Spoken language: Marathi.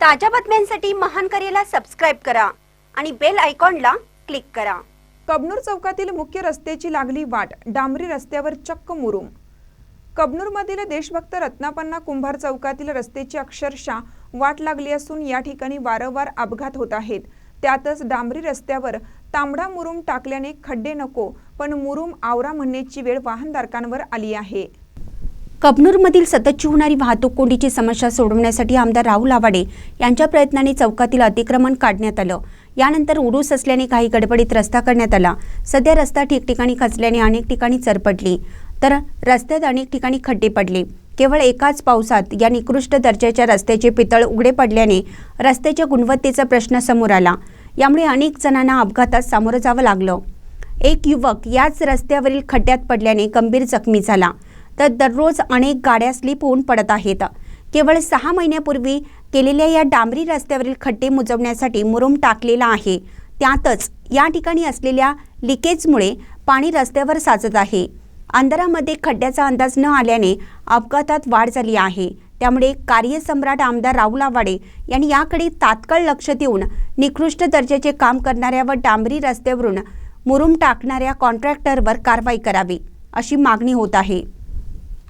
ताज्या बातम्यांसाठी महान करेला सबस्क्राईब करा आणि बेल आयकॉनला क्लिक करा. कबनूर चौकातील मुख्य रस्त्याची लागली वाट डांबरी रस्त्यावर चक्क मुरुम. कबनूरमधील देशभक्त रत्नापन्ना कुंभार चौकातील रस्त्याची अक्षरशः वाट लागली असून या ठिकाणी वारंवार अपघात होत आहेत. त्यातच डांबरी रस्त्यावर तांबडा मुरुम टाकल्याने खड्डे नको पण मुरुम आवरा म्हणण्याची वेळ वाहनधारकांवर आली आहे. कबनूरमधील सततची होणारी वाहतूक कोंडीची समस्या सोडवण्यासाठी आमदार राहुल आवाडे यांच्या प्रयत्नाने चौकातील अतिक्रमण काढण्यात आलं. यानंतर उरूस असल्याने काही गडबडीत रस्ता करण्यात आला. सध्या रस्ता ठिकठिकाणी खचल्याने अनेक ठिकाणी चरपटली. तर रस्त्यात अनेक ठिकाणी खड्डे पडले. केवळ एकाच पावसात या निकृष्ट दर्जाच्या रस्त्याचे पितळ उघडे पडल्याने रस्त्याच्या गुणवत्तेचा प्रश्न समोर आला. यामुळे अनेक जणांना अपघातात सामोरं जावं लागलं. एक युवक याच रस्त्यावरील खड्ड्यात पडल्याने गंभीर जखमी झाला. तर दररोज अनेक गाड्या स्लिप होऊन पडत आहेत. केवळ सहा महिन्यापूर्वी केलेल्या या डांबरी रस्त्यावरील खड्डे मुजवण्यासाठी मुरुम टाकलेला आहे. त्यातच या ठिकाणी असलेल्या लिकेजमुळे पाणी रस्त्यावर साचत आहे. अंधारामध्ये खड्ड्याचा अंदाज न आल्याने अपघातात वाढ झाली आहे. त्यामुळे कार्यसम्राट आमदार राहुल आवाडे यांनी याकडे तात्काळ लक्ष देऊन निकृष्ट दर्जाचे काम करणाऱ्या व डांबरी रस्त्यावरून मुरुम टाकणाऱ्या कॉन्ट्रॅक्टरवर कारवाई करावी अशी मागणी होत आहे.